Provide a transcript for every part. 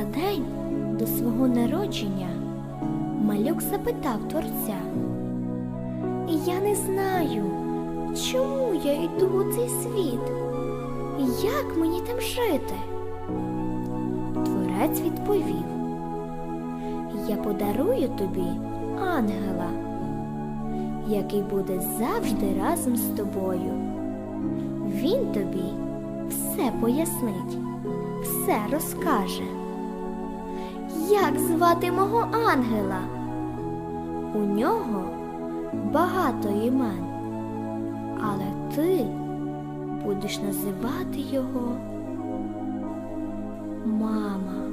За день до свого народження малюк запитав творця. Я не знаю, чому я йду у цей світ, як мені там жити. Творець відповів: Я подарую тобі ангела, який буде завжди разом з тобою. Він тобі все пояснить, все розкаже. Як звати мого ангела? У нього багато імен, але ти будеш називати його мама.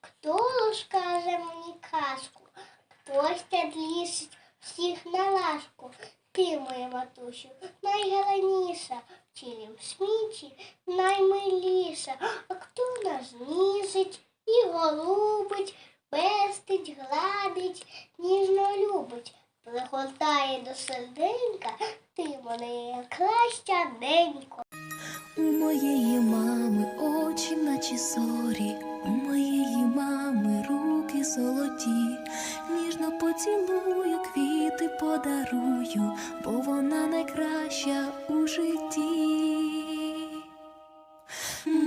Хто розкаже мені казку? Хтось лісить всіх на ласку. Ти, моя матусю, найголовніша, в світі наймиліша. А хто нас ніжить і голубить, пестить, гладить, ніжно любить, пригортає до серденька, ти мене краща ненько. У моєї мами очі, наче зорі, у моєї мами руки золоті, ніжно поцілую, квіти подарую, бо вона найкраща у житті.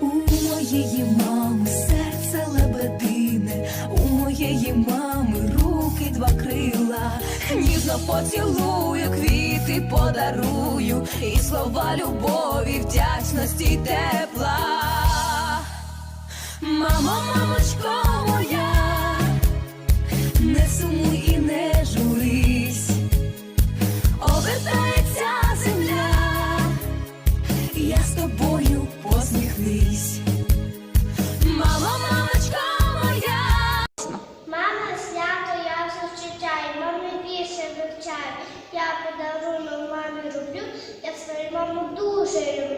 У моєї мами серце лебедине, у моєї мами руки два крила, ніжно поцілую, квіти подарую, і слова любові, вдячності тепла. Мамо, мамочко моя, conselho